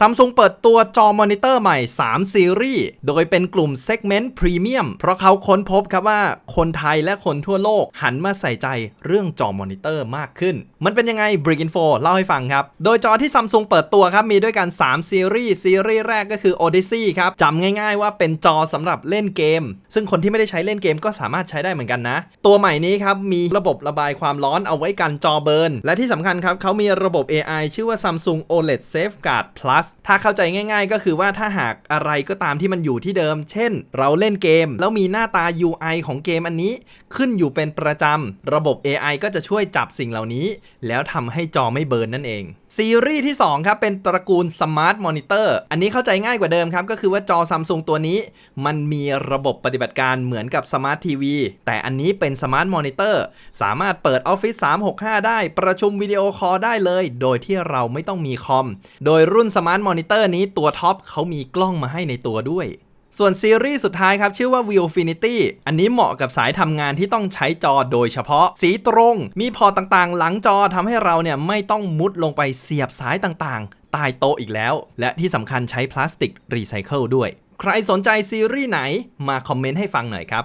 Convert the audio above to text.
Samsung เปิดตัวจอมอนิเตอร์ใหม่ 3 ซีรีส์ โดยเป็นกลุ่ม Segment Premium เพราะเขาค้นพบครับว่าคนไทยและคนทั่วโลกหันมาใส่ใจเรื่องจอมอนิเตอร์มากขึ้น มันเป็นยังไง Brick Info เล่าให้ฟังครับ โดยจอที่ Samsung เปิดตัวครับ มีด้วยกัน 3 ซีรีส์ ซีรีส์แรกก็คือ Odyssey ครับจำง่ายๆว่าเป็นจอสำหรับเล่นเกม ซึ่งคนที่ไม่ได้ใช้เล่นเกมก็สามารถใช้ได้เหมือนกันนะ ตัวใหม่นี้ครับมีระบบระบายความร้อนเอาไว้กันจอเบิร์นและที่สำคัญครับเขามีระบบ AI ชื่อว่า Samsung OLED Safeguard Plus ถ้าเข้าใจง่าย ๆ ก็คือว่าถ้าหากอะไรก็ตามที่มันอยู่ที่เดิม เช่น เราเล่นเกม แล้วมีหน้าตา UI ของเกมอันนี้ ขึ้นอยู่เป็นประจำ ระบบ AI ก็จะช่วยจับสิ่งเหล่านี้ แล้วทำให้จอไม่เบิร์นนั่นเอง ซีรีส์ที่ 2 ครับ เป็นตระกูล Smart Monitor อันนี้เข้าใจง่ายกว่าเดิมครับ ก็คือว่าจอ Samsung ตัวนี้ มันมีระบบปฏิบัติการเหมือนกับ Smart TV แต่อันนี้เป็น Smart Monitor สามารถเปิด Office 365 ได้ ประชุมวิดีโอคอลได้เลย โดยที่เราไม่ต้องมีคอม โดยรุ่น Smart Monitor นี้ตัวท็อปเขามีกล้องมาให้ในตัวด้วย ส่วนซีรีส์สุดท้ายครับ ชื่อว่า Viewfinity อันนี้เหมาะกับสายทำงานที่ต้องใช้จอโดยเฉพาะ สีตรง มีพอตต่างๆ หลังจอทำให้เราเนี่ยไม่ต้องมุดลงไปเสียบสายต่างๆใต้โต๊ะอีกแล้ว และที่สำคัญใช้พลาสติกรีไซเคิลด้วย ใครสนใจซีรีส์ไหนมาคอมเมนต์ให้ฟังหน่อยครับ